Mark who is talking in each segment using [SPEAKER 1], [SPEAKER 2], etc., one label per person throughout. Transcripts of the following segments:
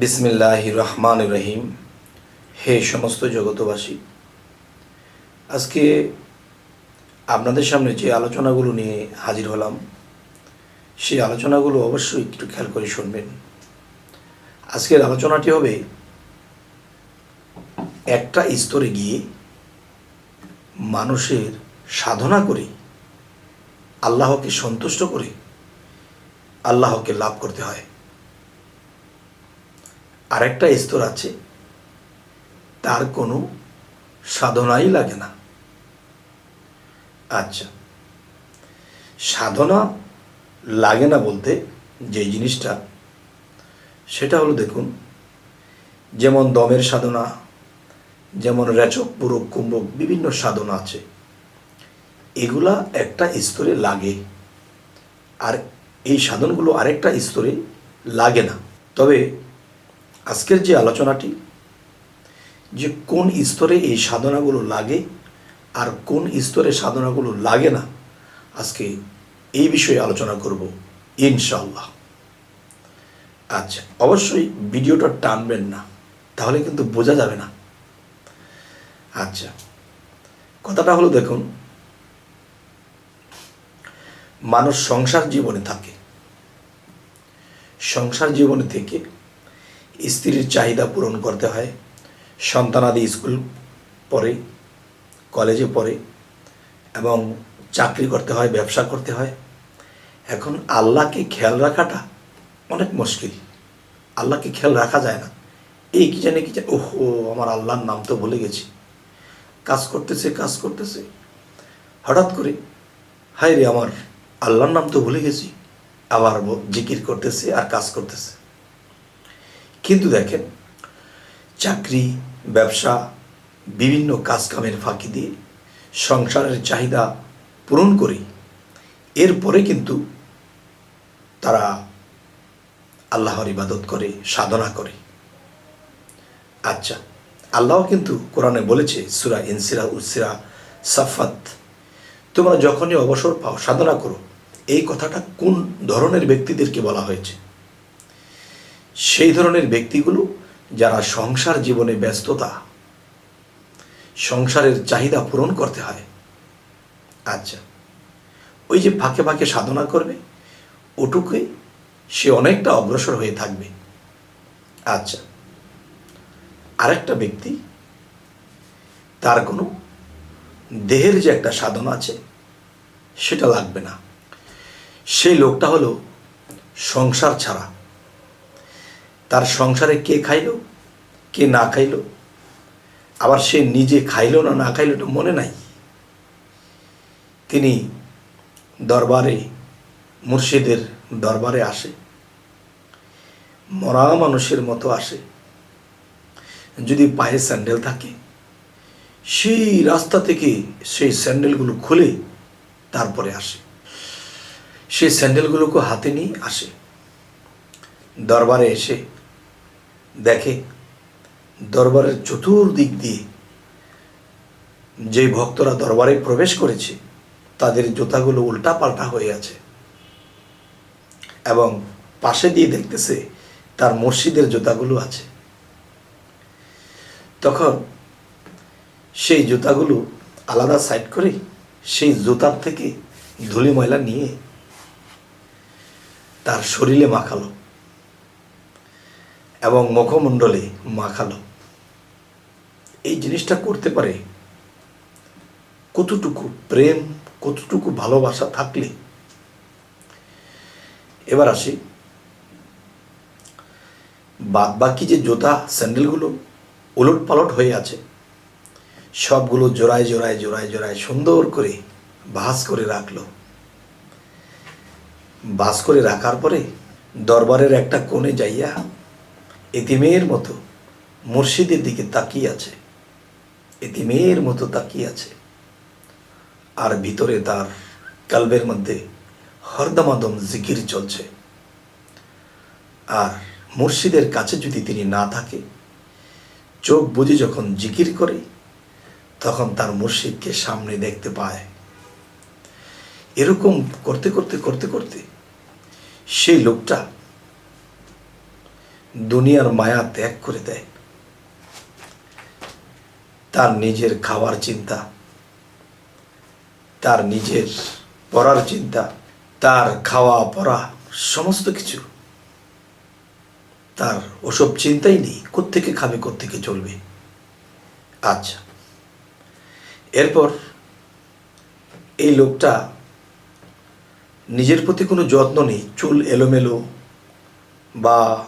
[SPEAKER 1] বিসমিল্লাহ রহমান রহিম। হে সমস্ত জগতবাসী আজকে আপনাদের সামনে যে আলোচনাগুলো নিয়ে হাজির হলাম, সেই আলোচনাগুলো অবশ্যই একটু খেয়াল করে শুনবেন। আজকের আলোচনাটি হবে একটা স্তরে গিয়ে মানুষের সাধনা করে, আল্লাহকে সন্তুষ্ট করে, আল্লাহকে লাভ করতে হয়। আরেকটা স্তর আছে। তার কোনো সাধনাই লাগে না। আচ্ছা। সাধনা লাগে না বলতে যে জিনিসটা, সেটা হলো দেখুন, যেমন দমের সাধনা, যেমন রেচক, পুরক, কুম্ভক বিভিন্ন সাধনা আছে। এগুলা একটা স্তরে লাগে। আর এই সাধনগুলো আরেকটা স্তরে লাগে না। তবে আজকের যে আলোচনাটি, যে কোন স্তরে এই সাধনাগুলো লাগে আর কোন স্তরে সাধনাগুলো লাগে না, আজকে এই বিষয়ে আলোচনা করব ইনশাল্লাহ আচ্ছা অবশ্যই ভিডিওটা টানবেন না, তাহলে কিন্তু বোঝা যাবে না। আচ্ছা কথাটা হলো দেখুন, মানুষ সংসার জীবনে থাকে। সংসার জীবনে থেকে স্ত্রীর চাহিদা পূরণ করতে হয়, সন্তানাদি স্কুল পড়ে, কলেজে পড়ে এবং চাকরি করতে হয়, ব্যবসা করতে হয়। এখন আল্লাহকে খেয়াল রাখাটা অনেক মুশকিল। আল্লাহকে খেয়াল রাখা যায় না। এই কি জানে কি জানে, ওহো, আমার আল্লাহর নাম তো ভুলে গেছি। কাজ করতেছে কাজ করতেছে। হঠাৎ করে হায় রে আমার আল্লাহর নাম তো ভুলে গেছি। আবার জিকির করতেছে আর কাজ করতেছে। কিন্তু দেখেন, চাকরি, ব্যবসা, বিভিন্ন কাজকামের ফাঁকি দিয়ে সংসারের চাহিদা পূরণ করে এরপরে কিন্তু তারা আল্লাহর ইবাদত করে, সাধনা করে। আচ্ছা আল্লাহ কিন্তু কোরআনে বলেছে, সুরা ইনসিরা উসিরা সাফাত তোমরা যখনই অবসর পাও, সাধনা করো। এই কথাটা কোন ধরনের ব্যক্তিদেরকে বলা হয়েছে? সেই ধরনের ব্যক্তিগুলো যারা সংসার জীবনে ব্যস্ততা, সংসারের চাহিদা পূরণ করতে হয়। আচ্ছা ওই যে ফাঁকে ফাঁকে সাধনা করবে, ওটুকুই সে অনেকটা অগ্রসর হয়ে থাকবে। আচ্ছা আরেকটা ব্যক্তি, তার কোনো দেহের যে একটা সাধনা আছে, সেটা লাগবে না। সেই লোকটা হলো সংসার ছাড়া। তার সংসারে কে খাইলো, কে না খাইলো? আবার সে নিজে খাইলো না না খাইলো এটা মনে নাই? তিনি দরবারে, মুর্শিদের দরবারে আসে। মরা মানুষের মতো আসে। যদি পায়ে স্যান্ডেল থাকে, সেই রাস্তা থেকে সেই স্যান্ডেলগুলো খুলে তারপরে আসে। সেই স্যান্ডেলগুলোকে হাতে নিয়ে আসে। দরবারে এসে দেখে দরবারের চতুর্দিক দিয়ে যে ভক্তরা দরবারে প্রবেশ করেছে, তাদের জুতাগুলো উল্টা পাল্টা হয়ে আছে। এবং পাশে দিয়ে দেখতেছে তার মসজিদের জুতাগুলো আছে। তখন সেই জুতাগুলো আলাদা সাইড করে সেই জুতার থেকে ধুলি ময়লা নিয়ে তার শরীরে মাখালো। এবং মুখমণ্ডলে মাখালো। এই জিনিসটা করতে পারে কতটুকু প্রেম, কতটুকু ভালোবাসা থাকলে? এবার আসি। বাদ বাকি যে জুতা, স্যান্ডেলগুলো উলট পালট হয়ে আছে, সবগুলো জোড়ায় জোড়ায় জোড়ায় জোড়ায় সুন্দর করে ভাস করে রাখল। বাস করে রাখার পরে দরবারের একটা কোণে যাইয়া এতিমের মতো মুর্শিদের দিকে তাকিয়ে আছে। এতিমের মতো তাকিয়ে আছে। আর ভিতরে তার কালবের মধ্যে হরদমাদম জিকির চলছে। আর মুর্শিদের কাছে যদি তিনি না থাকে, চোখ বুঝে যখন জিকির করে, তখন তার মুর্শিদকে সামনে দেখতে পায়। এরকম করতে করতে করতে করতে, সেই লোকটা দুনিয়ার মায়া ত্যাগ করে দেয়। তার নিজের খাওয়ার চিন্তা, তার নিজের পড়ার চিন্তা, তার খাওয়া পড়া সমস্ত কিছু। তার ওসব চিন্তাই নেই, কোত্থেকে খাবে, কোত্থেকে চলবে। আচ্ছা এরপর এই লোকটা নিজের প্রতি কোনো যত্ন নেই, চুল এলোমেলো বা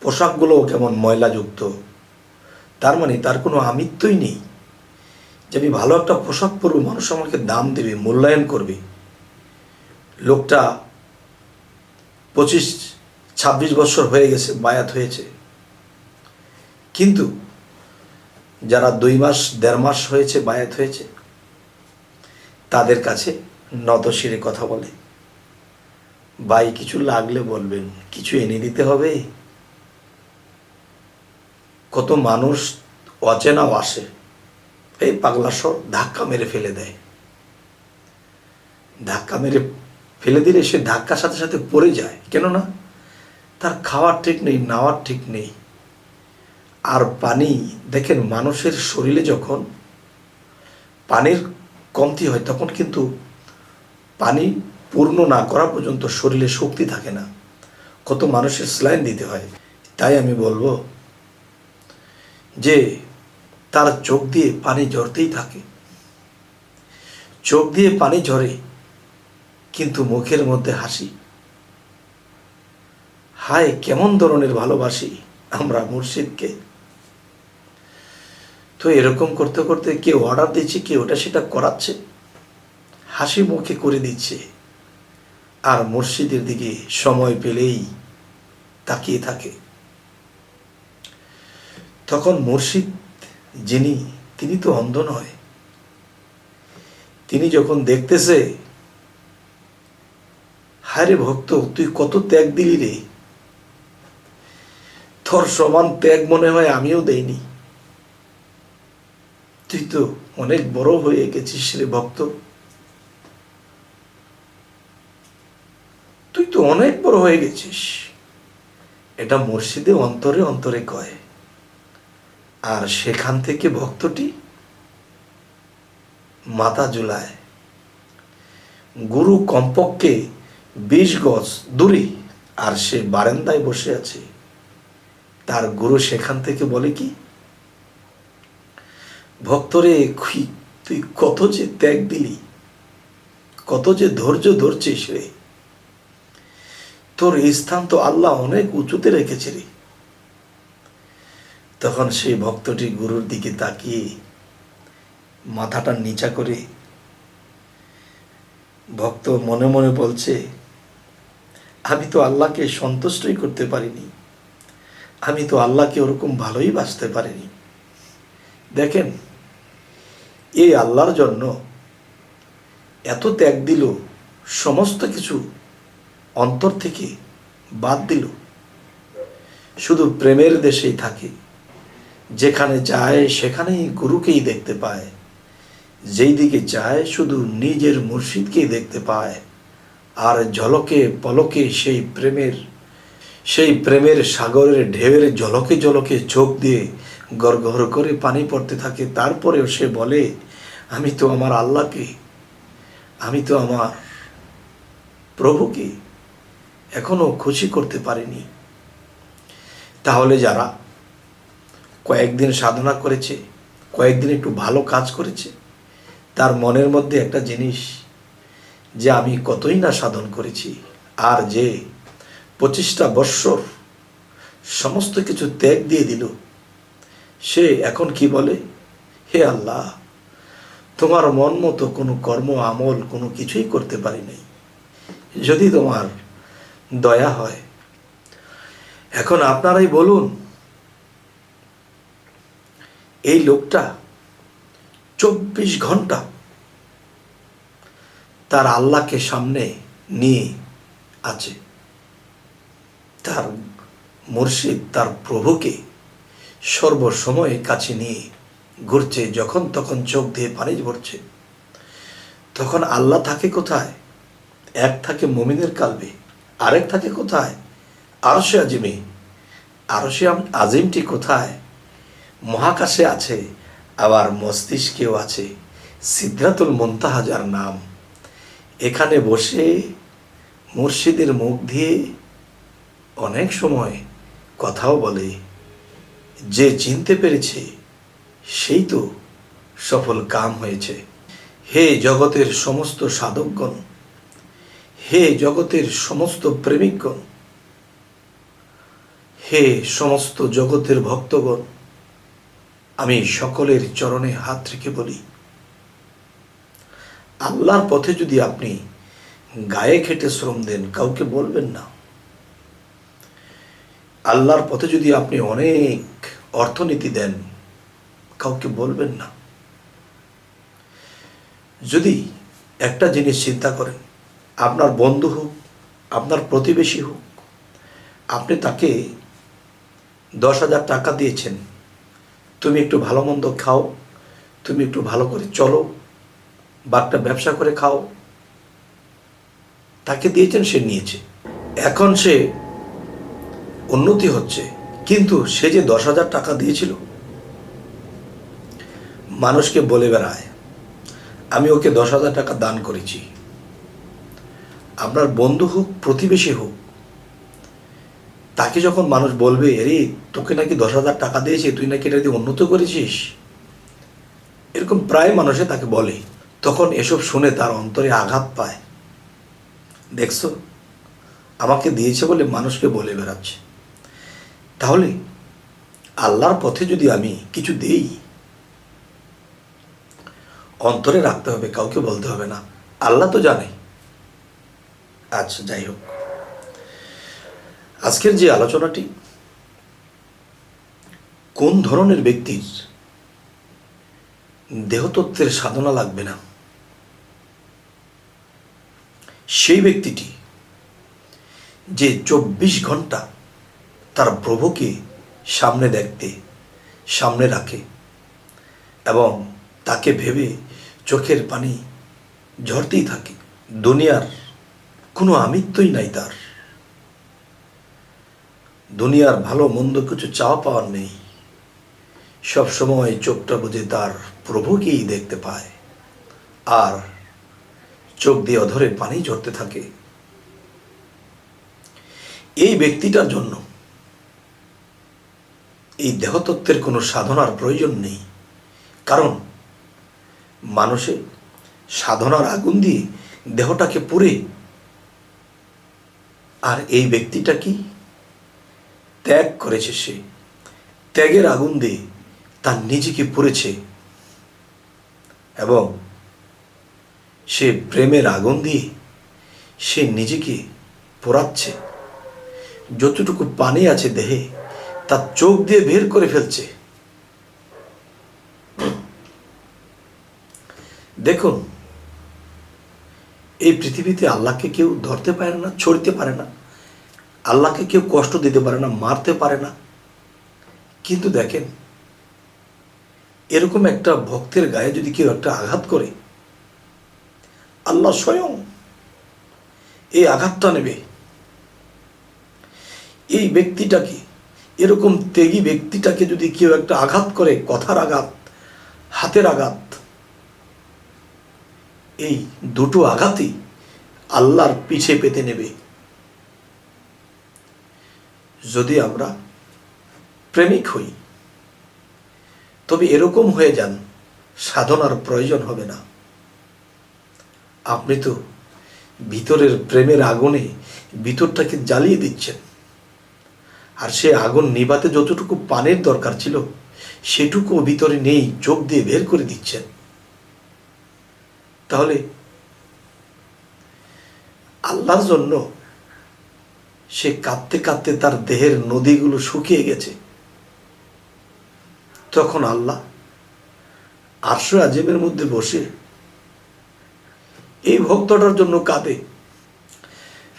[SPEAKER 1] পোশাকগুলোও কেমন ময়লাযুক্ত? তার মানে তার কোনো আমিত্বই নেই। যে আমি ভালো একটা পোশাক পরব, মানুষ আমাকে দাম দেবে, মূল্যায়ন করবে। লোকটা পঁচিশ, ছাব্বিশ বছর হয়ে গেছে, বায়াত হয়েছে। কিন্তু যারা দুই মাস, দেড় মাস হয়েছে, বায়াত হয়েছে, তাদের কাছে নতশিরে কথা বলে। ভাই, কিছু লাগলে বলবেন, কিছু এনে দিতে হবে? কত মানুষ অচেনাও আসে, এই পাগলা সব ধাক্কা মেরে ফেলে দেয়। ধাক্কা মেরে ফেলে দিলে সে ধাক্কার সাথে সাথে পড়ে যায়। কেননা তার খাওয়ার ঠিক নেই, নাওয়ার ঠিক নেই। আর পানি, দেখেন মানুষের শরীরে যখন পানির কমতি হয়, তখন কিন্তু পানি পূর্ণ না করা পর্যন্ত শরীরে শক্তি থাকে না। কত মানুষের স্লাইন দিতে হয়। তাই আমি বলব যে তার চোখ দিয়ে পানি ঝরতেই থাকে। চোখ দিয়ে পানি ঝরে, কিন্তু মুখের মধ্যে হাসি। হায়, কেমন ধরনের ভালোবাসি আমরা মুর্শিদকে। তো এরকম করতে করতে কেউ অর্ডার দিচ্ছে, কেউ ওটা সেটা করাচ্ছে। হাসি মুখে করে দিচ্ছে। আর মুর্শিদের দিকে সময় পেলেই তাকিয়ে থাকে। তখন মুর্শিদ, যিনি, তিনি তো অন্ধ নয়। তিনি যখন দেখতেছে, হায়রে ভক্ত, তুই কত ত্যাগ দিলি রে? তোর সমান ত্যাগ মনে হয় আমিও দেইনি। তুই তো অনেক বড় হয়ে গেছিস রে ভক্ত। তুই তো অনেক বড় হয়ে গেছিস। এটা মুর্শিদে অন্তরে অন্তরে কয়। আর সেখান থেকে ভক্তটি মাথা জুলায়। গুরু কমপক্ষে বিশ গজ দূরে, আর সে বারান্দায় বসে আছে। তার গুরু সেখান থেকে বলে কি, ভক্তরে তুই কত যে ত্যাগ দিলি, কত যে ধৈর্য ধরছিস রে। তোর স্থান তো আল্লাহ অনেক উঁচুতে রেখেছে রে। তখন সেই ভক্তটি গুরুর দিকে তাকিয়ে মাথাটা নিচা করে ভক্ত মনে মনে বলছে, আমি তো আল্লাহকে সন্তুষ্টই করতে পারিনি। আমি তো আল্লাহকে ওরকম ভালোই বাঁচতে পারিনি। দেখেন এই আল্লাহর জন্য এত ত্যাগ দিল, সমস্ত কিছু অন্তর থেকে বাদ দিল। শুধু প্রেমের দেশেই থাকে। যেখানে যায়, সেখানেই গুরুকেই দেখতে পায়। যেই দিকে যায়, শুধু নিজের মুর্শিদকেই দেখতে পায়। আর ঝলকে পলকে সেই প্রেমের সেই প্রেমের সাগরের ঢেউয়ের ঝলকে ঝলকে চোখ দিয়ে গড় করে পানি পড়তে থাকে। তারপরেও সে বলে, আমি তো আমার আল্লাহকে, আমি তো আমার প্রভুকে এখনও খুশি করতে পারিনি। তাহলে যারা কয়েকদিন সাধনা করেছে, কয়েকদিন একটু ভালো কাজ করেছে। তার মনের মধ্যে একটা জিনিস যে আমি কতই না সাধন করেছি, আর যে পঁচিশটা বৎসর সমস্ত কিছু ত্যাগ দিয়ে দিল, সে এখন কি বলে? হে আল্লাহ, তোমার মন মতো কোনো কর্ম, আমল, কোনো কিছুই করতে পারি নাই। যদি তোমার দয়া হয়, এখন আপনারাই বলুন এই লোকটা চব্বিশ ঘণ্টা তার আল্লাহকে সামনে নিয়ে আছে। তার মুর্শিদ, তার প্রভুকে সর্বসময় কাছে নিয়ে ঘুরছে, যখন তখন চোখ দিয়ে পানি ভরছে। তখন আল্লাহ থাকে কোথায়? এক থাকে মমিনের কালবে, আরেক থাকে কোথায়? আরশে আজিমে। আরও সে আজিমটি কোথায়? মহাকাশে আছে, আবার মস্তিষ্কেও আছে। সিদ্ধাতুল মন্তাহাজার নাম। এখানে বসে মুর্শিদের মুখ দিয়ে অনেক সময় কথাও বলে। যে চিনতে পেরেছে, সেই তো সফল কাম হয়েছে। হে জগতের সমস্ত সাধকগণ, হে জগতের সমস্ত প্রেমিকগণ, হে সমস্ত জগতের ভক্তগণ আমি সকলের চরণে হাত রেখে বলি, আল্লাহর পথে যদি আপনি গায়ে খেটে শ্রম দেন, কাউকে বলবেন না। আল্লাহর পথে যদি আপনি অনেক অর্থনীতি দেন, কাউকে বলবেন না। যদি একটা জিনিস চিন্তা করেন, আপনার বন্ধু হোক, আপনার প্রতিবেশী হোক, আপনি তাকে দশ হাজার টাকা দিয়েছেন তুমি একটু ভালো মন্দ খাও, তুমি একটু ভালো করে চলো বা একটা ব্যবসা করে খাও। তাকে দিয়েছেন, সে নিয়েছে। এখন সে উন্নতি হচ্ছে, কিন্তু সে যে দশ হাজার টাকা দিয়েছিল, মানুষকে বলে বেড়ায়, আমি ওকে দশ হাজার টাকা দান করেছি। আপনার বন্ধু হোক, প্রতিবেশী হোক তাকে যখন মানুষ বলবে আরে তোকে নাকি দশ হাজার টাকা দিয়েছে, তুই নাকি এটা দিয়ে উন্নত করেছিস? এরকম প্রায় মানুষে তাকে বলে। তখন এসব শুনে তার অন্তরে আঘাত পায়। দেখছ, আমাকে দিয়েছে বলে মানুষকে বলে বেড়াচ্ছে। তাহলে আল্লাহর পথে যদি আমি কিছু দেই, অন্তরে রাখতে হবে, কাউকে বলতে হবে না। আল্লাহ তো জানে। আচ্ছা যাই হোক। আজকের যে আলোচনাটি, কোন ধরনের ব্যক্তির দেহতত্ত্বের সাধনা লাগবে না? সেই ব্যক্তিটি যে চব্বিশ ঘণ্টা তার প্রভুকে সামনে দেখতে, সামনে রাখে এবং তাকে ভেবে চোখের পানি ঝরতেই থাকে। দুনিয়ার কোনো আমিত্বই নাই তার। দুনিয়ার ভালো মন্দ কিছু চাওয়া পাওয়ার নেই। সব সময় চোখটা বুঝে তার প্রভুকেই দেখতে পায়। আর চোখ দিয়ে অধরে পানি ঝরতে থাকে। এই ব্যক্তিটার জন্য এই দেহতত্ত্বের কোনো সাধনার প্রয়োজন নেই। কারণ মানুষে সাধনার আগুন দিয়ে দেহটাকে পুড়ে, আর এই ব্যক্তিটা কি ত্যাগ করেছে সে। ত্যাগের আগুন দিয়ে তার নিজেকে পুড়েছে এবং সে প্রেমের আগুন দিয়ে সে নিজেকে পোড়াচ্ছে। যতটুকু পানি আছে দেহে তার চোখ দিয়ে বের করে ফেলছে। দেখুন, এই পৃথিবীতে আল্লাহকে কেউ ধরতে পারে না, ছড়তে পারে না। আল্লাহকে কেউ কষ্ট দিতে পারে না, মারতে পারে না। কিন্তু দেখেন, এরকম একটা ভক্তের গায়ে যদি কেউ একটা আঘাত করে, আল্লাহ স্বয়ং এই আঘাতটা নেবে। এই ব্যক্তিটাকে, এরকম ত্যাগী ব্যক্তিটাকে যদি কেউ একটা আঘাত করে, কথার আঘাত, হাতের আঘাত, এই দুটো আঘাতই আল্লাহর পিছে পেতে নেবে। যদি আমরা প্রেমিক হই, তবে এরকম হয়ে যান, সাধনার প্রয়োজন হবে না। আপনি তো ভিতরের প্রেমের আগুনে ভিতরটাকে জ্বালিয়ে দিচ্ছেন। আর সে আগুন নিবাতে যতটুকু পানের দরকার ছিল, সেটুকু ভিতরে নেই, চোখ দিয়ে বের করে দিচ্ছেন। তাহলে আল্লাহর জন্য সে কাঁদতে কাঁদতে তার দেহের নদীগুলো শুকিয়ে গেছে। তখন আল্লাহ আরশো আজেবের মধ্যে বসে এই ভক্তটার জন্য কাঁদে।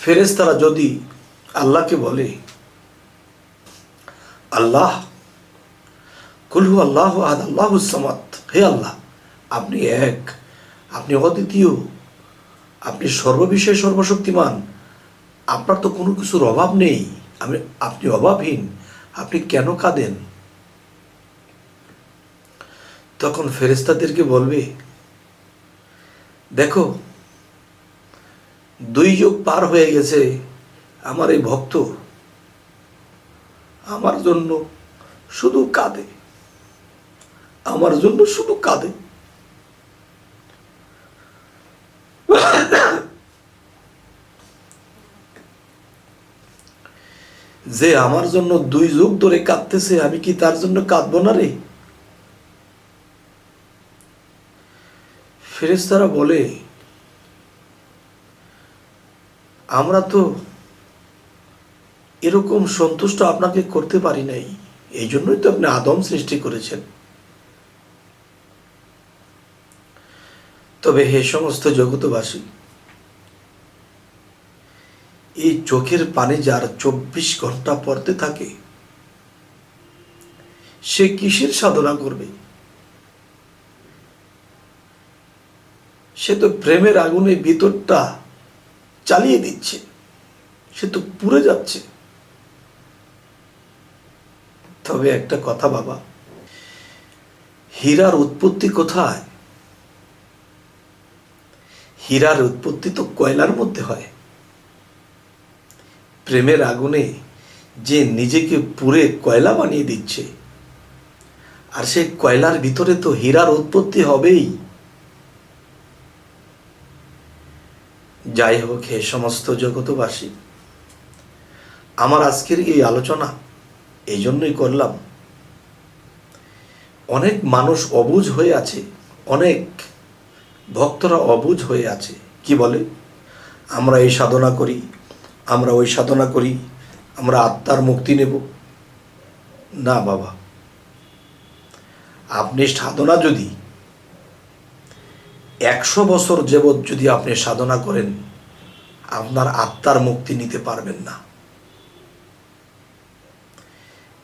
[SPEAKER 1] ফেরেশতারা যদি আল্লাহকে বলে, আল্লাহ কুলহু আল্লাহ আদ আল্লাহ সামাত হে আল্লাহ, আপনি এক, আপনি অদ্বিতীয়, আপনি সর্ববিষয়ে সর্বশক্তিমান আপনার তো কোনো কিছুর অভাব নেই। আমি, আপনি অভাবহীন। আপনি কেন কাঁদেন? তখন ফেরেস্তাদেরকে বলবে, দেখো, দুই যুগ পার হয়ে গেছে আমার এই ভক্ত। আমার জন্য শুধু কাঁদে। আমার জন্য শুধু কাঁদে। যে আমার জন্য দুই যুগ ধরে কাঁদতেছে, আমি কি তার জন্য কাঁদবো না রে? ফেরেস্তারা বলে, আমরা তো এরকম সন্তুষ্ট আপনাকে করতে পারি নাই। এই জন্যই তো আপনি আদম সৃষ্টি করেছেন। তবে হে সমস্ত জগতবাসী এই চোখের পানি যার চব্বিশ ঘণ্টা পড়তে থাকে, সে কিসের সাধনা করবে? সে তো প্রেমের আগুনে ভিতরটা চালিয়ে দিচ্ছে, সে তো পুড়ে যাচ্ছে। তবে একটা কথা বাবা, হীরার উৎপত্তি কোথায়? হীরার উৎপত্তি তো কয়লার মধ্যে হয়। প্রেমের আগুনে যে নিজেকে পুরে কয়লা বানিয়ে দিচ্ছে। আর সেই কয়লার ভিতরে তো হীরার উৎপত্তি হবেই। যাই হোক, হে সমস্ত জগতবাসী আমার আজকের এই আলোচনা এই জন্যই করলাম। অনেক মানুষ অবুঝ হয়ে আছে, অনেক ভক্তরা অবুঝ হয়ে আছে। কি বলে? আমরা এই সাধনা করি। আমরা ওই সাধনা করি, আমরা আত্মার মুক্তি নেব। না বাবা। আপনি সাধনা যদি, একশো বছর যাবৎ যদি আপনি সাধনা করেন, আপনার আত্মার মুক্তি নিতে পারবেন না।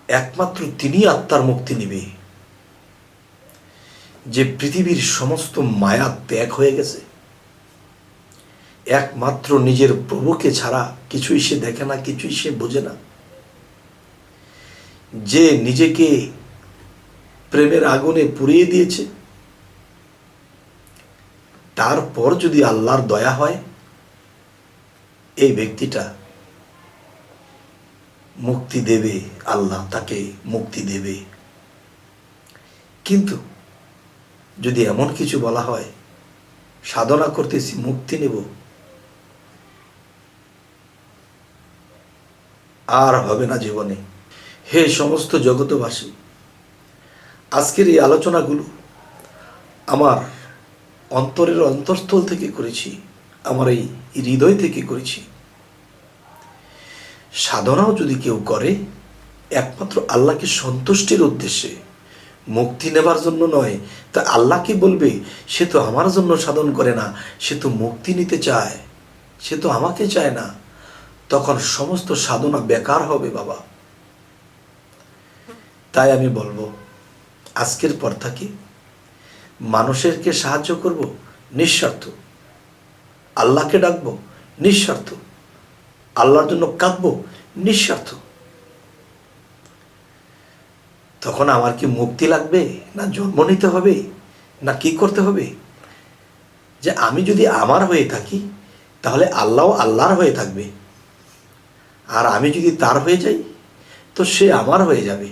[SPEAKER 1] একমাত্র তিনি আত্মার মুক্তি নিবে। যে পৃথিবীর সমস্ত মায়া ত্যাগ হয়ে গেছে। একমাত্র নিজের প্রভুকে ছাড়া কিছুই সে দেখে না, কিছুই সে বোঝে না। যে নিজেকে প্রেমের আগুনে পুড়িয়ে দিয়েছে, তারপর যদি আল্লাহর দয়া হয়, এই ব্যক্তিটা মুক্তি দেবে, আল্লাহ তাকে মুক্তি দেবে। কিন্তু যদি এমন কিছু বলা হয়, সাধনা করতেছি, মুক্তি নেব আর হবে না জীবনে। হে সমস্ত জগতবাসী আজকের এই আলোচনাগুলো আমার অন্তরের অন্তঃস্থল থেকে করেছি, আমার এই হৃদয় থেকে করেছি। সাধনাও যদি কেউ করে, একমাত্র আল্লাহকে সন্তুষ্টির উদ্দেশ্যে মুক্তি নেবার জন্য নয়, তা আল্লাহ কি বলবে? সে তো আমার জন্য সাধন করে না, সে তো মুক্তি নিতে চায়, সে তো আমাকে চায় না। তখন সমস্ত সাধনা বেকার হবে বাবা। তাই আমি বলব, আজকের পর থাকি মানুষেরকে সাহায্য করব? নিঃস্বার্থ আল্লাহকে ডাকবো? নিঃস্বার্থ আল্লাহর জন্য কাঁদবো? নিঃস্বার্থ তখন আমার কি মুক্তি লাগবে? না জন্ম নিতে হবে? না কি করতে হবে? যে আমি যদি আমার হয়ে থাকি, তাহলে আল্লাহ আল্লাহর হয়ে থাকবে। আর আমি যদি তার হয়ে যাই, তো সে আমার হয়ে যাবে।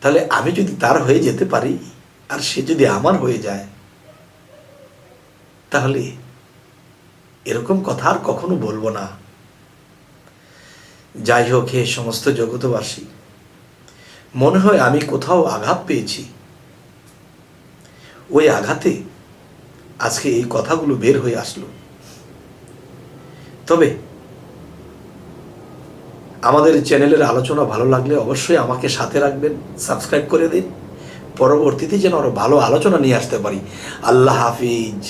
[SPEAKER 1] তাহলে আমি যদি তার হয়ে যেতে পারি, আর সে যদি আমার হয়ে যায়, তাহলে এরকম কথা আর কখনো বলব না। যাই হোক, হে সমস্ত জগতবাসী মনে হয় আমি কোথাও আঘাত পেয়েছি। ওই আঘাতে আজকে এই কথাগুলো বের হয়ে আসলো। তবে আমাদের চ্যানেলের আলোচনা ভালো লাগলে অবশ্যই আমাকে সাথে রাখবেন, সাবস্ক্রাইব করে দিন। পরবর্তীতে যেন আরও ভালো আলোচনা নিয়ে আসতে পারি। আল্লাহ হাফিজ।